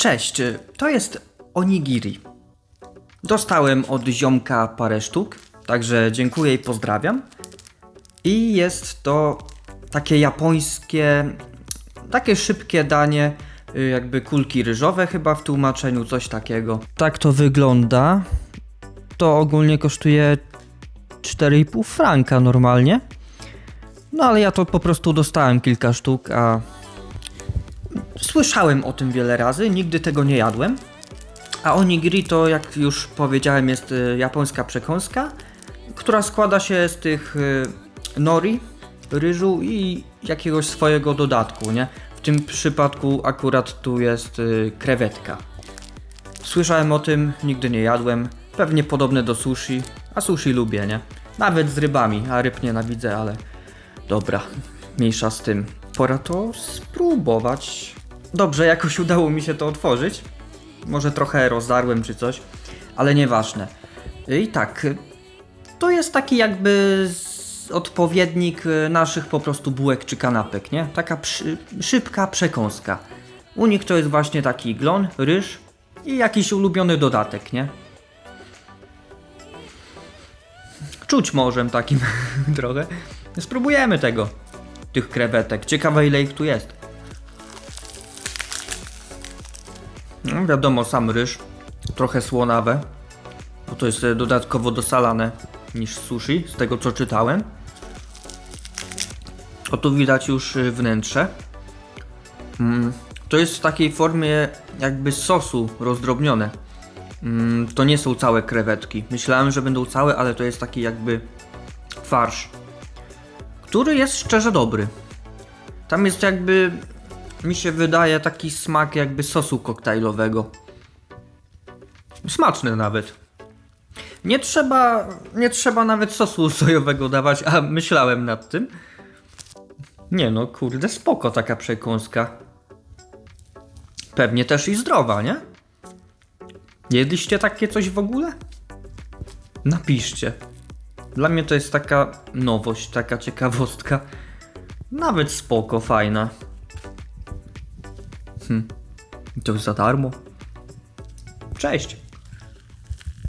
Cześć, to jest onigiri. Dostałem od ziomka parę sztuk, także dziękuję i pozdrawiam. I jest to takie japońskie, takie szybkie danie, y, jakby kulki ryżowe chyba w tłumaczeniu, coś takiego. Tak to wygląda. To ogólnie kosztuje 4,5 franka normalnie. No ale ja to po prostu dostałem kilka sztuk, a Słyszałem o tym wiele razy, nigdy tego nie jadłem. A onigiri to, jak już powiedziałem, jest y, japońska przekąska, która składa się z tych y, nori, ryżu i jakiegoś swojego dodatku, nie? W tym przypadku akurat tu jest y, krewetka. Słyszałem o tym, nigdy nie jadłem. Pewnie podobne do sushi, a sushi lubię, nie? Nawet z rybami, a ryb nienawidzę, ale dobra, mniejsza z tym. Pora to spróbować. Dobrze, jakoś udało mi się to otworzyć. Może trochę rozdarłem czy coś, ale nieważne. I tak, to jest taki jakby odpowiednik naszych po prostu bułek czy kanapek, nie? Taka przy, szybka przekąska. U nich to jest właśnie taki glon, ryż i jakiś ulubiony dodatek, nie? Czuć morzem takim trochę. Spróbujemy tego, tych krewetek. Ciekawe ile ich tu jest. No, wiadomo, sam ryż, trochę słonawe, bo to jest e, dodatkowo dosalane niż sushi, z tego co czytałem. O tu widać już e, wnętrze. Mm, to jest w takiej formie jakby sosu rozdrobnione. Mm, to nie są całe krewetki. Myślałem, że będą całe, ale to jest taki jakby farsz, który jest szczerze dobry. Tam jest jakby mi się wydaje taki smak jakby sosu koktajlowego. Smaczny nawet. Nie trzeba, nie trzeba nawet sosu sojowego dawać, a myślałem nad tym. Nie no, kurde, spoko taka przekąska. Pewnie też i zdrowa, nie? Jedliście takie coś w ogóle? Napiszcie. Dla mnie to jest taka nowość, taka ciekawostka. Nawet spoko, fajna. To jest za darmo. Cześć.